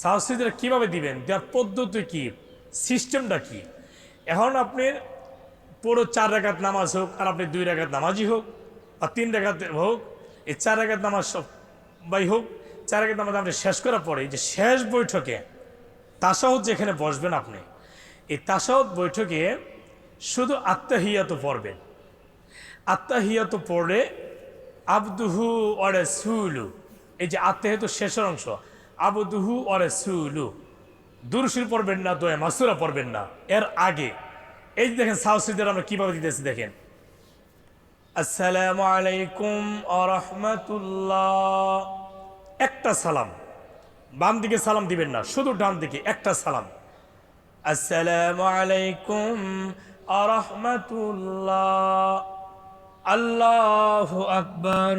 সাহসিদরা কীভাবে দিবেন? দেওয়ার পদ্ধতি কী? সিস্টেমটা কি? এখন আপনি পুরো চার রেখাত নামাজ হোক, আর আপনি দুই রেখাত নামাজই হোক আর তিন রেখাত হোক, এই চার রেখাত নামাজ সব বাই হোক, চার রেখাত নামাজ আপনি শেষ করার পরে যে শেষ বৈঠকে তাসাউদ যেখানে বসবেন আপনি, এই তাসাউদ বৈঠকে শুধু আত্মাহিয়াত পড়বেন। আত্মাহিয়াত পড়লে আবদুহু অরে সুলু এই যে আত্মাহিত শেষের অংশ আবদুহু অরে সুলু দুরুশির পড়বেন না, দোয়া, মাসুরা পড়বেন না। এর আগে। এই যে দেখেন আমরা কীভাবে দিতেছি, দেখেন। আসসালামু আলাইকুম আরহামতুল্লাহ একটা সালাম। বাম দিকে সালাম দিবেন না, শুধু ডান দিকে একটা সালাম। আসসালামু আলাইকুম আরহামতুল্লাহ আল্লাহু আকবার।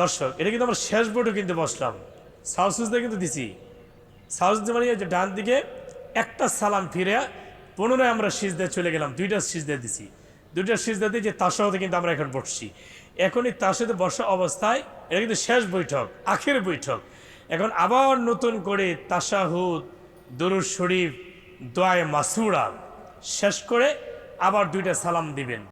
দর্শক, এটা কিন্তু আমরা শেষ বোর্ডে কিন্তু বসলাম। সাউসুজতে কিন্তু দিছি। সাউসুজতে মানে যে ডান দিকে একটা সালাম ফিরে পুনরায় আমরা সিজদায় চলে গেলাম। দুইটা সিজদা দিছি। দুইটা সিজদা দিয়ে যে সাথে কিন্তু আমরা এখন বসছি। এখন এই সাথে বসা অবস্থায় এটা কিন্তু শেষ বৈঠক, আখের বৈঠক। এখন আবার নতুন করে তাসাহুদ দরুদ শরীফ, দোয়ায় মাসুরা শেষ করে আবার দুইটা সালাম দিবেন।